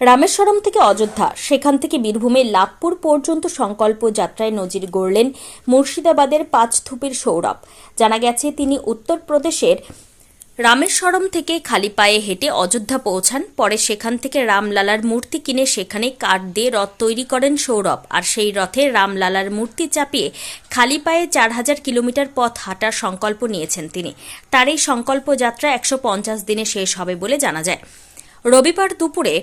রামেশ্বরম থেকে অযোধ্যা। সেখান থেকে বীরভূমের লাভপুর পর্যন্ত সংকল্প যাত্রায় নজির গড়লেন মুর্শিদাবাদের পাঁচথুপির সৌরভ। জানা গেছে, তিনি উত্তরপ্রদেশের রামেশ্বরম থেকে খালি পায়ে হেঁটে অযোধ্যা পৌঁছান। পরে সেখান থেকে রামলালার মূর্তি কিনে সেখানে কাঠ দিয়ে রথ তৈরি করেন সৌরভ। আর সেই রথে রামলালার মূর্তি চাপিয়ে খালি পায়ে চার হাজার কিলোমিটার পথ হাঁটার সংকল্প নিয়েছেন তিনি। তার এই সংকল্প যাত্রা একশো পঞ্চাশ দিনে শেষ হবে বলে জানা যায়। রবিবার দুপুরে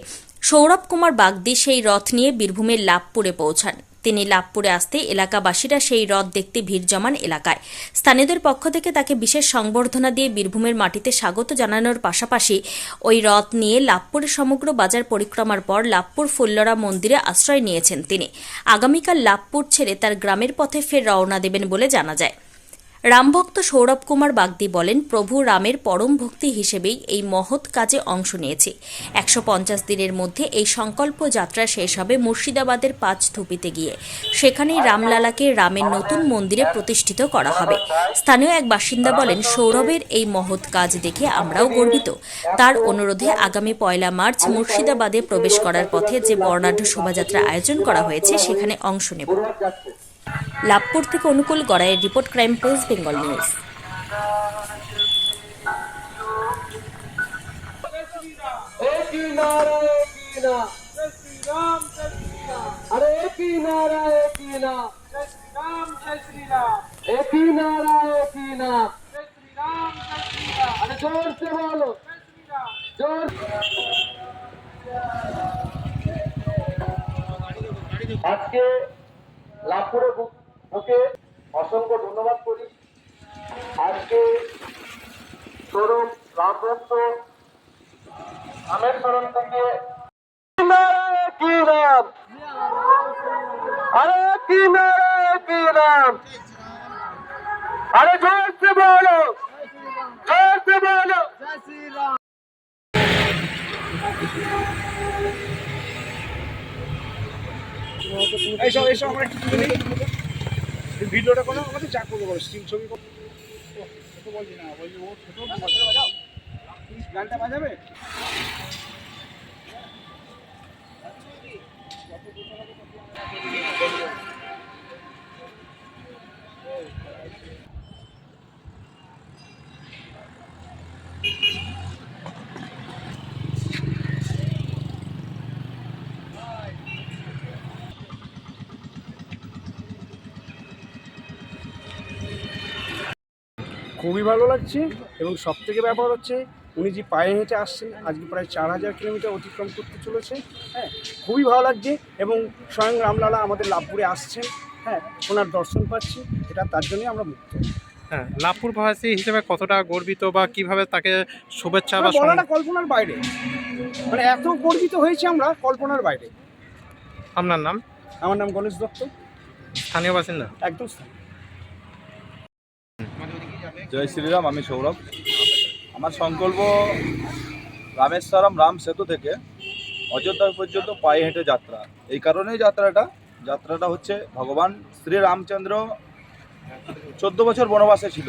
সৌরভ কুমার বাগদি সেই রথ নিয়ে বীরভূমের লাভপুরে পৌঁছান। তিনি লাভপুরে আসতে এলাকাবাসীরা সেই রথ দেখতে ভিড় জমান এলাকায়। স্থানীয়দের পক্ষ থেকে তাকে বিশেষ সংবর্ধনা দিয়ে বীরভূমের মাটিতে স্বাগত জানানোর পাশাপাশি ওই রথ নিয়ে লাভপুরের সমগ্র বাজার পরিক্রমার পর লাভপুর ফুল্লরা মন্দিরে আশ্রয় নিয়েছেন তিনি। আগামীকাল লাভপুর ছেড়ে তার গ্রামের পথে ফের রওনা দেবেন বলে জানা যায়। রামভক্ত সৌরভ কুমার বাগদি বলেন, প্রভু রামের পরম ভক্তি হিসেবেই এই মহৎ কাজে অংশ নিয়েছি। একশো পঞ্চাশ দিনের মধ্যে এই সংকল্প যাত্রা শেষ হবে মুর্শিদাবাদের পাঁচ থুপিতে গিয়ে। সেখানেই রামলালাকে রামের নতুন মন্দিরে প্রতিষ্ঠিত করা হবে। স্থানীয় এক বাসিন্দা বলেন, সৌরভের এই মহৎ কাজ দেখে আমরাও গর্বিত। তার অনুরোধে আগামী পয়লা মার্চ মুর্শিদাবাদে প্রবেশ করার পথে যে বর্ণাঢ্য শোভাযাত্রা আয়োজন করা হয়েছে, সেখানে অংশ নেব। লাভপুর থেকে Anukul গড়াইয়ের report crime press Bengal news एक ही नारा एक ही ना जय श्री राम जय श्री राम अरे एक ही नारा एक ही ना जय श्री राम जय श्री राम एक ही नारा एक ही ना जय श्री राम जय श्री राम अरे जोर से बोलो जय श्री राम जोर আজকে লাভপুরে ওকে অসংখ্য ধন্যবাদ করি। আজকে স্বরূপ আমের স্মরণ থেকে কি আরে কি মেরে কি নাম আরে জোর সে বলো। জোর সে বলো। এইসব এইসব আমরা কি ভিডিওটা করো আমাদের যা করব করো স্টিল ছবি করো বলছি না, বলছি ও ছোট গানটা বাজাবে? খুবই ভালো লাগছে এবং সব থেকে ব্যাপার হচ্ছে উনি যে পায়ে হেঁটে আসছেন আজকে প্রায় চার হাজার কিলোমিটার অতিক্রম করতে চলেছে হ্যাঁ খুবই ভালো লাগছে এবং স্বয়ং রামলালা আমাদের লাভপুরে আসছেন হ্যাঁ ওনার দর্শন পাচ্ছি এটা তার জন্যই আমরা মুক্ত হ্যাঁ লাভপুর ভাষী হিসেবে কতটা গর্বিত বা কীভাবে তাকে শুভেচ্ছা বা বলাটা কল্পনার বাইরে। মানে এত গর্বিত হয়েছে আমরা কল্পনার বাইরে। আপনার নাম? আমার নাম গণেশ দত্ত। স্থানীয় বাসিন্দা? একদম স্থানীয়। জয় শ্রীরাম, আমি সৌরভ। আমার সংকল্প রামেশ্বরম রাম সেতু থেকে অযোধ্যা পর্যন্ত পায়ে হেঁটে যাত্রা। এই কারণেই যাত্রাটা যাত্রাটা হচ্ছে ভগবান শ্রী রামচন্দ্র। চোদ্দ বছর বনবাসে ছিল।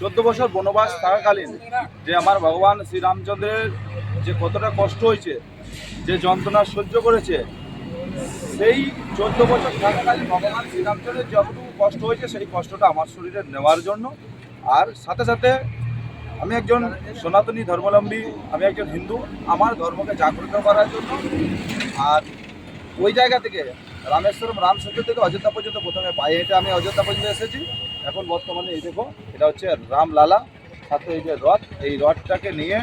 চোদ্দ বছর বনবাস থাকাকালীন যে আমার ভগবান শ্রীরামচন্দ্রের যে কতটা কষ্ট হয়েছে, যে যন্ত্রণা সহ্য করেছে, সেই চোদ্দ বছর থাকাকালীন ভগবান শ্রীরামচন্দ্রের যতটুকু কষ্ট হয়েছে, সেই কষ্টটা আমার শরীরে নেওয়ার জন্য আর সাথে সাথে আমি একজন সনাতনী ধর্মাবলম্বী আমি একজন হিন্দু আমার ধর্মকে জাগ্রত করার জন্য আর ওই জায়গা থেকে রামেশ্বরম রাম সেতু থেকে অযোধ্যা পর্যন্ত প্রথমে পায়ে হেঁটে আমি অযোধ্যা পর্যন্ত এসেছি। এখন বর্তমানে এই দেখো এটা হচ্ছে রামলালা সাথে এই যে রথ এই রথটাকে নিয়ে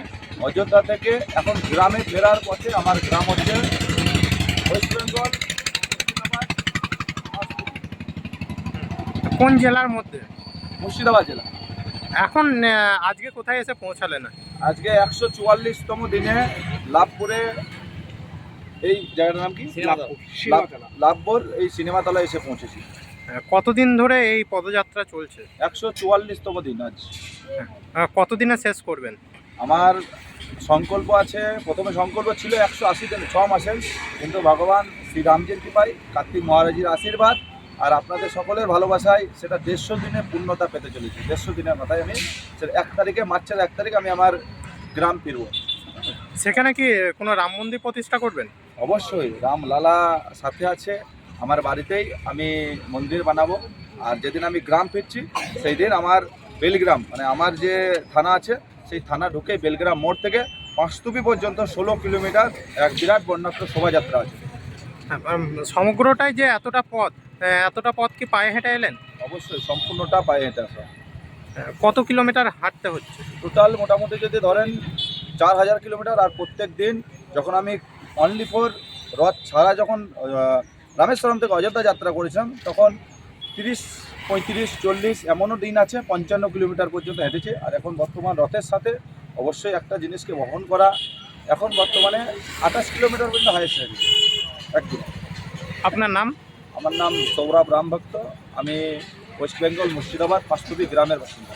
অযোধ্যা থেকে এখন গ্রামে ফেরার পথে আমার গ্রাম হচ্ছে ওয়েস্ট বেঙ্গল। কোন জেলার মধ্যে? মুর্শিদাবাদ জেলা। এখন আজকে কোথায় এসে পৌঁছালেন? আজকে একশো চুয়াল্লিশতম দিনে লাভপুরে এই জায়গাটার নাম কি? লাভপুর, সিনেমাতলা। লাভপুর এই সিনেমাতলায় এসে পৌঁছেছি। কতদিন ধরে এই পদযাত্রা চলছে? একশো চুয়াল্লিশতম দিন আজ। আহ, কতদিনে শেষ করবেন? আমার সংকল্প আছে প্রথমে সংকল্প ছিল একশো আশি দিন ছ মাসের কিন্তু ভগবান শ্রীরামজির কৃপায় কার্তিক মহারাজের আশীর্বাদ আর আপনাদের সকলের ভালোবাসায় সেটা দেড়শো দিনে পূর্ণতা পেতে চলেছে। দেড়শো দিনের মাথায় আমি সেটা এক তারিখে মার্চের এক তারিখ আমি আমার গ্রাম ফিরবো। সেখানে কি কোনো রাম মন্দির প্রতিষ্ঠা করবেন? অবশ্যই রামলালা সাথে আছে আমার বাড়িতেই আমি মন্দির বানাবো। আর যেদিন আমি গ্রাম ফিরছি সেই দিন আমার বেলগ্রাম মানে আমার যে থানা আছে সেই থানা ঢুকে বেলগ্রাম মোড় থেকে পাঁচতুপি পর্যন্ত ষোলো কিলোমিটার এক বিরাট বর্ণাঢ্য শোভাযাত্রা আছে। সমগ্রটাই যে এতটা পথ এতটা পথ কি পায়ে হেঁটে এলেন? অবশ্যই সম্পূর্ণটা পায়ে হেঁটে আসা। কত কিলোমিটার হাঁটতে হচ্ছে? টোটাল মোটামুটি যদি ধরেন চার হাজার কিলোমিটার আর প্রত্যেক দিন যখন আমি অনলি ফোর রথ ছাড়া যখন রামেশ্বরম থেকে অযোধ্যা যাত্রা করেছিলাম তখন তিরিশ পঁয়ত্রিশ চল্লিশ এমনও দিন আছে পঞ্চান্ন কিলোমিটার পর্যন্ত হেঁটেছে। আর এখন বর্তমান রথের সাথে অবশ্যই একটা জিনিসকে বহন করা এখন বর্তমানে আঠাশ কিলোমিটার পর্যন্ত হাইস্ট হয়ে আপনার নাম? আমার নাম সৌরভ রামভক্ত। আমি ওয়েস্ট বেঙ্গল মুর্শিদাবাদ পাঁচটুপি গ্রামের বাসিন্দা।